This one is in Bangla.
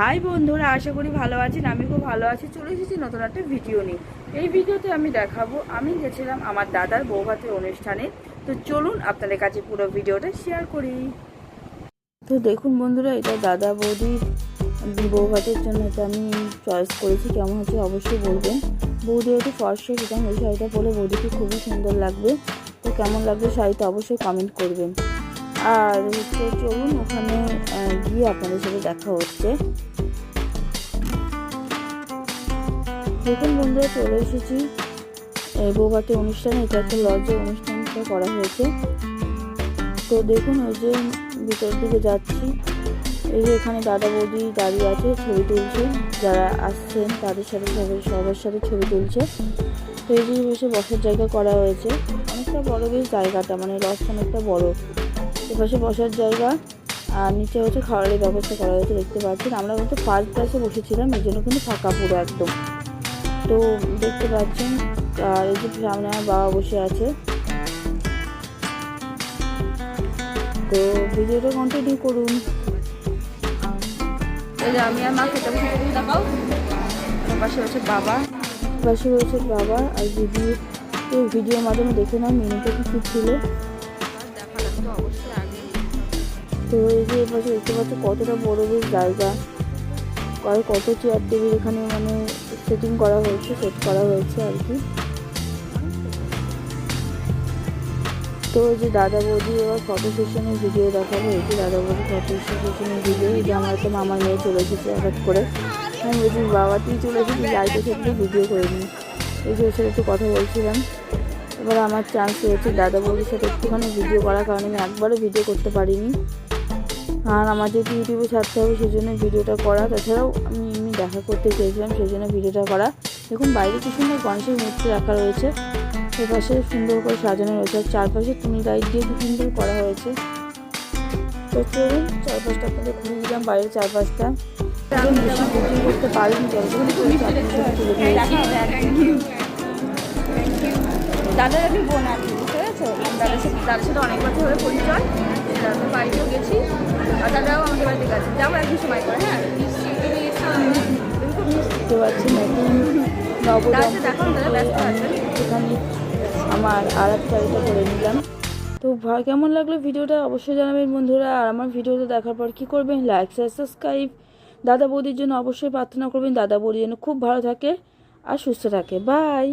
হাই বন্ধুরা, আশা করি ভালো আছেন, আমি খুব ভালো আছি। চলে এসেছি নতুন একটা ভিডিও নিয়ে। এই ভিডিওতে আমি দেখাবো, আমি গেছিলাম আমার দাদার বৌভাতের অনুষ্ঠানে। তো চলুন আপনাদের কাছে পুরো ভিডিওটা শেয়ার করি। তো দেখুন বন্ধুরা, এটা দাদা বৌদির বৌভাতের জন্য এটা আমি চয়েস করেছি, কেমন হচ্ছে অবশ্যই বলবেন। বৌদি একটু ফর্সা সেটা ওই শাড়িটা পরে বৌদিকে খুবই সুন্দর লাগবে। তো কেমন লাগবে শাড়িটা অবশ্যই কমেন্ট করবেন। আর হচ্ছে চলুন, ওখানে গিয়ে আপনাদের সাথে দেখা হচ্ছে। দেখুন বন্ধুরা, চলে এসেছি। বৌভাতে অনুষ্ঠানে, এটা একটা লজে অনুষ্ঠানটা করা হয়েছে। তো দেখুন ওই যে ভিতর দিকে যাচ্ছি। এই যে এখানে দাদা বৌদি দাঁড়িয়ে আছে, ছবি তুলছে। যারা আসছেন, তাদের সাথে সবাই, সবার সাথে ছবি তুলছে। তো এই যে বসে, বসার জায়গা করা হয়েছে। অনেকটা বড় বেশ জায়গাটা মানে লজ অনেকটা বড়। এপাশে বসার জায়গা। আর নিচে হচ্ছে খাবারের ব্যবস্থা করা হয়েছে দেখতে পাচ্ছেন। আমরা কিন্তু ফার্স্ট ক্লাসে বসেছিলাম এই জন্য কিন্তু ফাঁকা পুরো একদম। তো দেখতে পাচ্ছেন আর এই যে সামনে আমার বাবা বসে আছে। তো ভিডিওটা কন্টিনিউ করুন। যে আমি আর মা খেতে বসে দেখি দেখাও। পাশে হচ্ছে বাবা। পাশে রয়েছে বাবা আর দিদি। এই ভিডিওর মাধ্যমে দেখে নাও মেনুটা কি কী ছিল। তো এই যে এপাশে দেখতে পাচ্ছ কতটা বড় বেশ জায়গা। আর কত চেয়ার টেবিল এখানে মানে সেটিং করা হয়েছে সেট করা হয়েছে আর কি। তো এই যে দাদা বৌদি এবার ফটো সেশনের ভিডিও দেখাবো। যে দাদা বৌদি ফটো সেশনের ভিডিও এই যে আমার একটা মামার মেয়ে চলে এসেছে হঠাৎ করে। আমি বলছি বাবা তুই চলে এসেছিস লাইটের সাথে ভিডিও করে নিই এই যে ওর সাথে একটু কথা বলছিলাম। এবার আমার চান্স হয়েছে দাদা বৌদির সাথে একটুখানি ভিডিও করার, কারণে আমি একবারও ভিডিও করতে পারিনি। আর আমার যেহেতু ইউটিউবে ছাড়তে হবে সেই জন্য ভিডিওটা করা। তাছাড়াও আমি এমনি দেখা করতে চেয়েছিলাম সেই জন্য ভিডিওটা করা। দেখুন, বাইরে কি সুন্দর গণেশের মূর্তি রাখা রয়েছে। এপাশে সুন্দর করে সাজানো রয়েছে, আর চারপাশে তুমি লাইট দিয়ে কি সুন্দর করা হয়েছে। তো চলুন, চারপাশটা আপনাদের ঘুরে দিলাম, বাইরের চারপাশটা। বেশি বুকিং করতে আমি বোন আর কি, বুঝতে পেরেছ? দাদার সাথে দাদার সাথে অনেক বছর পরিচয়। বুঝতে পারছি আমার আর করে নিলাম তো ভা- কেমন লাগল ভিডিওটা? অবশ্যই জানাবেন বন্ধুরা। আর আমার ভিডিওটা দেখার পর কী করবেন? লাইক সাবস্ক্রাইব দাদা বৌদির জন্য অবশ্যই প্রার্থনা করবেন। দাদা বৌদি যেন খুব ভালো থাকে আর সুস্থ থাকে। বাই